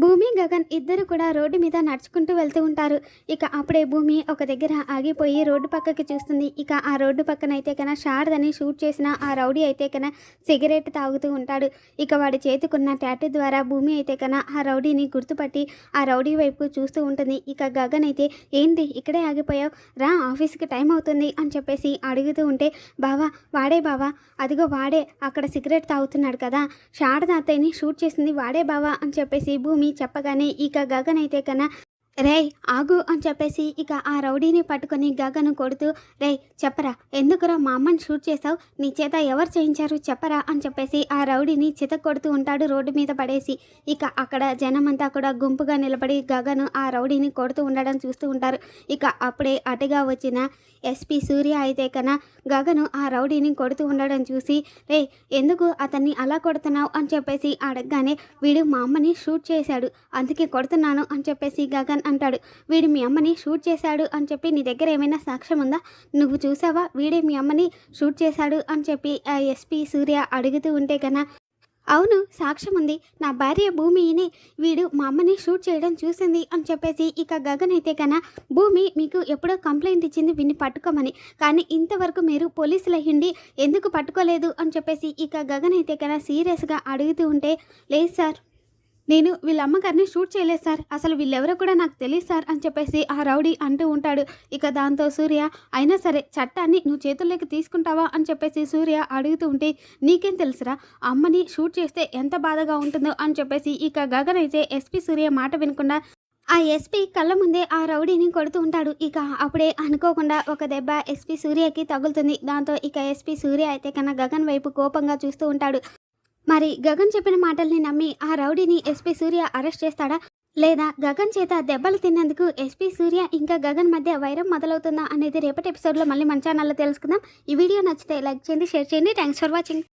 భూమి గగన్ ఇద్దరు కూడా రోడ్డు మీద నడుచుకుంటూ వెళ్తూ ఉంటారు. ఇక అప్పుడే భూమి ఒక దగ్గర ఆగిపోయి రోడ్డు పక్కకి చూస్తుంది. ఇక ఆ రోడ్డు పక్కన అయితే కన షార్దని షూట్ చేసిన ఆ రౌడీ అయితే కన సిగరెట్ తాగుతూ ఉంటాడు. ఇక వాడి చేతికున్న ట్యాటూ ద్వారా భూమి అయితే కన ఆ రౌడీని గుర్తుపట్టి ఆ రౌడీ వైపు చూస్తూ ఉంటుంది. ఇక గగన్ అయితే ఏంటి ఇక్కడే ఆగిపోయావు? రా ఆఫీస్కి టైం అవుతుంది అని చెప్పేసి అడుగుతూ ఉంటే బావా వాడే బావా అదిగో వాడే అక్కడ సిగరెట్ తాగుతున్నాడు కదా శారద అత్తయ్యని షూట్ చేసింది వాడే బావా అని చెప్పేసి భూమి చెప్పగానే ఇక గగన్ అయితే కన్నా రే ఆగు అని చెప్పేసి ఇక ఆ రౌడీని పట్టుకొని గగను కొడుతూ రే చెప్పరా ఎందుకురా మా అమ్మని షూట్ చేసావు నీ చేత ఎవరు చేయించారు? చెప్పరా అని చెప్పేసి ఆ రౌడీని చిత కొడుతూ ఉంటాడు రోడ్డు మీద పడేసి. ఇక అక్కడ జనమంతా కూడా గుంపుగా నిలబడి గగను ఆ రౌడీని కొడుతూ ఉండడం చూస్తూ ఉంటారు. ఇక అప్పుడే అటుగా వచ్చిన ఎస్పీ సూర్య అయితే కన గగను ఆ రౌడీని కొడుతూ ఉండడం చూసి రే ఎందుకు అతన్ని అలా కొడుతున్నావు అని చెప్పేసి అడగగానే వీడు మా అమ్మని షూట్ చేశాడు అందుకే కొడుతున్నాను అని చెప్పేసి గగన్ అంటాడు. వీడు మీ అమ్మని షూట్ చేశాడు అని చెప్పి నీ దగ్గర ఏమైనా సాక్ష్యం ఉందా? నువ్వు చూసావా? వీడే మీ అమ్మని షూట్ చేశాడు అని చెప్పి ఆ ఎస్పీ సూర్య అడుగుతూ ఉంటే కన్నా అవును సాక్ష్యం ఉంది. నా భార్య భూమిని వీడు మా అమ్మని షూట్ చేయడం చూసింది అని చెప్పేసి ఇక గగన్ అయితే కన్నా భూమి మీకు ఎప్పుడో కంప్లైంట్ ఇచ్చింది వీడిని పట్టుకోమని. కానీ ఇంతవరకు మీరు పోలీసులు అయ్యండి ఎందుకు పట్టుకోలేదు అని చెప్పేసి ఇక గగన్ అయితే కన్నా సీరియస్గా అడుగుతూ ఉంటే లేదు సార్ నేను వీళ్ళ అమ్మగారిని షూట్ చేయలేదు సార్. అసలు వీళ్ళెవరో కూడా నాకు తెలియదు సార్ అని చెప్పేసి ఆ రౌడీ అంటూ ఉంటాడు. ఇక దాంతో సూర్య అయినా సరే చట్టాన్ని నువ్వు చేతుల్లోకి తీసుకుంటావా? అని చెప్పేసి సూర్య అడుగుతూ ఉంటే నీకేం తెలుసురా అమ్మని షూట్ చేస్తే ఎంత బాధగా ఉంటుందో? అని చెప్పేసి ఇక గగన్ అయితే ఎస్పీ సూర్య మాట వినకుండా ఆ ఎస్పీ కళ్ళ ముందే ఆ రౌడీని కొడుతూ ఉంటాడు. ఇక అప్పుడే అనుకోకుండా ఒక దెబ్బ ఎస్పీ సూర్యకి తగులుతుంది. దాంతో ఇక ఎస్పీ సూర్య అయితే కన్నా గగన్ వైపు కోపంగా చూస్తూ ఉంటాడు. మరి గగన్ చెప్పిన మాటల్ని నమ్మి ఆ రౌడీని ఎస్పీ సూర్య అరెస్ట్ చేస్తాడా? లేదా గగన్ చేత దెబ్బలు తిన్నందుకు ఎస్పీ సూర్య ఇంకా గగన్ మధ్య వైరం మొదలవుతుందా అనేది రేపటి ఎపిసోడ్లో మళ్ళీ మన ఛానల్లో తెలుసుకుందాం. ఈ వీడియో నచ్చితే లైక్ చేయండి షేర్ చేయండి. Thanks for watching